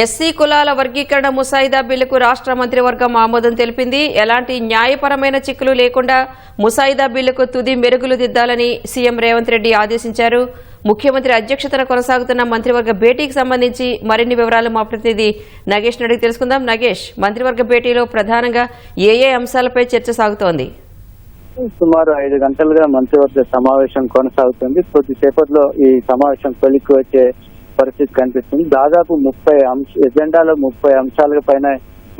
SC కులాల వర్గీకరణ ముసాయిదా బిల్లుకు రాష్ట్ర మంత్రివర్గం ఆమోదం తెలిపింది. ఎలాంటి న్యాయపరమైన చిక్కులు లేకుండా ముసాయిదా బిల్లుకు తుది మెరుగులు దిద్దాలని సీఎం రేవంత్ రెడ్డి ఆదేశించారు. ముఖ్యమంత్రి అధ్యక్షతన కొనసాగుతున్న మంత్రివర్గ భేటీకి సంబంధించి మరిన్ని వివరాలు మా ప్రతినిధి నగేష్ నడికి తెలుసుకుందాం. నగేష్ మంత్రివర్గ భేటీలో ప్రధానంగా ఏ ఏ అంశాలపై చర్చ సాగుతోంది? సుమారు ఐదు గంటలుగా మంత్రివర్గ సమావేశం కొనసాగుతుంది. కొద్దిసేపట్లో ఈ సమావేశం కొలిక్కి వచ్చే పరిస్థితి కనిపిస్తుంది. దాదాపు ముప్పై అంశ ఎజెండాలో ముప్పై అంశాల పైన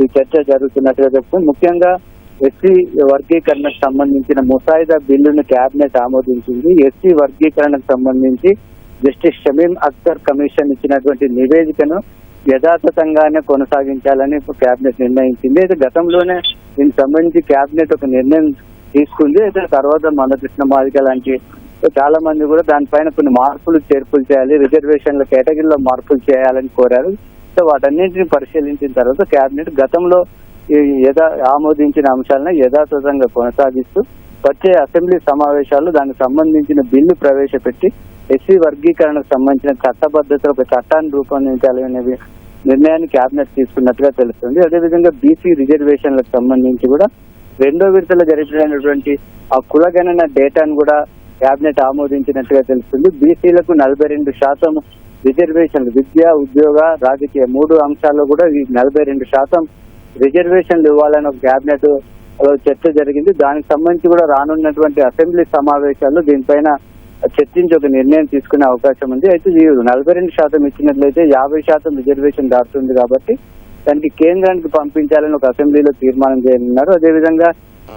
ఈ చర్చ జరుగుతున్నట్టుగా చెప్తుంది ముఖ్యంగా ఎస్సీ వర్గీకరణకు సంబంధించిన ముసాయిదా బిల్లును కేబినెట్ ఆమోదించింది. ఎస్సీ వర్గీకరణకు సంబంధించి జస్టిస్ షమీం అఖ్తర్ కమిషన్ ఇచ్చినటువంటి నివేదికను యథాతథంగానే కొనసాగించాలని కేబినెట్ నిర్ణయించింది. అయితే గతంలోనే దీనికి సంబంధించి కేబినెట్ ఒక నిర్ణయం తీసుకుంది. అయితే తర్వాత మందకృష్ణ మాదిక లాంటి చాలా మంది కూడా దానిపైన కొన్ని మార్పులు చేర్పులు చేయాలి రిజర్వేషన్ల కేటగిరీలో మార్పులు చేయాలని కోరారు. సో వాటన్నింటిని పరిశీలించిన తర్వాత కేబినెట్ గతంలో ఈ యథా ఆమోదించిన అంశాలను యథాతథంగా కొనసాగిస్తూ వచ్చే అసెంబ్లీ సమావేశాల్లో దానికి సంబంధించిన బిల్లు ప్రవేశపెట్టి ఎస్సీ వర్గీకరణకు సంబంధించిన చట్టబద్ధత ఒక చట్టాన్ని రూపొందించాలనే నిర్ణయాన్ని కేబినెట్ తీసుకున్నట్టుగా తెలుస్తుంది. అదేవిధంగా బీసీ రిజర్వేషన్లకు సంబంధించి కూడా రెండో విడతలో జరిపినటువంటి ఆ కులగణన డేటాను కూడా కేబినెట్ ఆమోదించినట్టుగా తెలుస్తుంది. బీసీలకు నలభై రెండు శాతం రిజర్వేషన్లు విద్య ఉద్యోగ రాజకీయ మూడు అంశాల్లో కూడా ఈ నలభై రెండు శాతం రిజర్వేషన్లు ఇవ్వాలని ఒక కేబినెట్ చర్చ జరిగింది. దానికి సంబంధించి కూడా రానున్నటువంటి అసెంబ్లీ సమావేశాల్లో దీనిపైన చర్చించి ఒక నిర్ణయం తీసుకునే అవకాశం ఉంది. అయితే ఈ నలభై రెండు శాతం ఇచ్చినట్లయితే యాభై శాతం రిజర్వేషన్ దాటుతుంది కాబట్టి దానికి కేంద్రానికి పంపించాలని ఒక అసెంబ్లీలో తీర్మానం చేయనున్నారు. అదేవిధంగా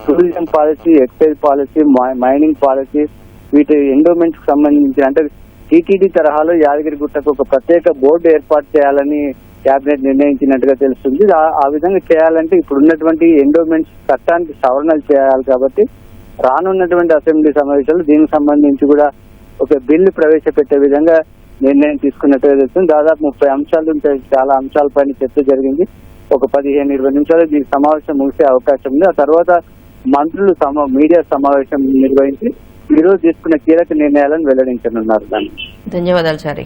tourism policy excise policy mining policy వీటి ఎండోమెంట్కి సంబంధించి అంటే టీటీడీ తరహాలో యాదగిరి గుట్టకు ఒక ప్రత్యేక బోర్డు ఏర్పాటు చేయాలని కేబినెట్ నిర్ణయించినట్టుగా తెలుస్తుంది. ఆ- విధంగా చేయాలంటే ఇప్పుడు ఉన్నటువంటి ఎండోమెంట్స్ చట్టానికి సవరణలు చేయాలి కాబట్టి రానున్నటువంటి అసెంబ్లీ సమావేశాలు దీనికి సంబంధించి కూడా ఒక బిల్లు ప్రవేశపెట్టే విధంగా నిర్ణయం తీసుకున్నట్టుగా తెలుస్తుంది. దాదాపు ముప్పై అంశాలు ఉంటాయి. చాలా అంశాలపైన చర్చ జరిగింది. ఒక పదిహేను ఇరవై నిమిషాలు దీనికి సమావేశం ముగిసే అవకాశం ఉంది. ఆ తర్వాత మంత్రులు సమా మీడియా సమావేశం నిర్వహించి ఈ రోజు తీసుకున్న కీలక నిర్ణయాలను వెల్లడించనున్నారు దాన్ని. ధన్యవాదాలు సారీ.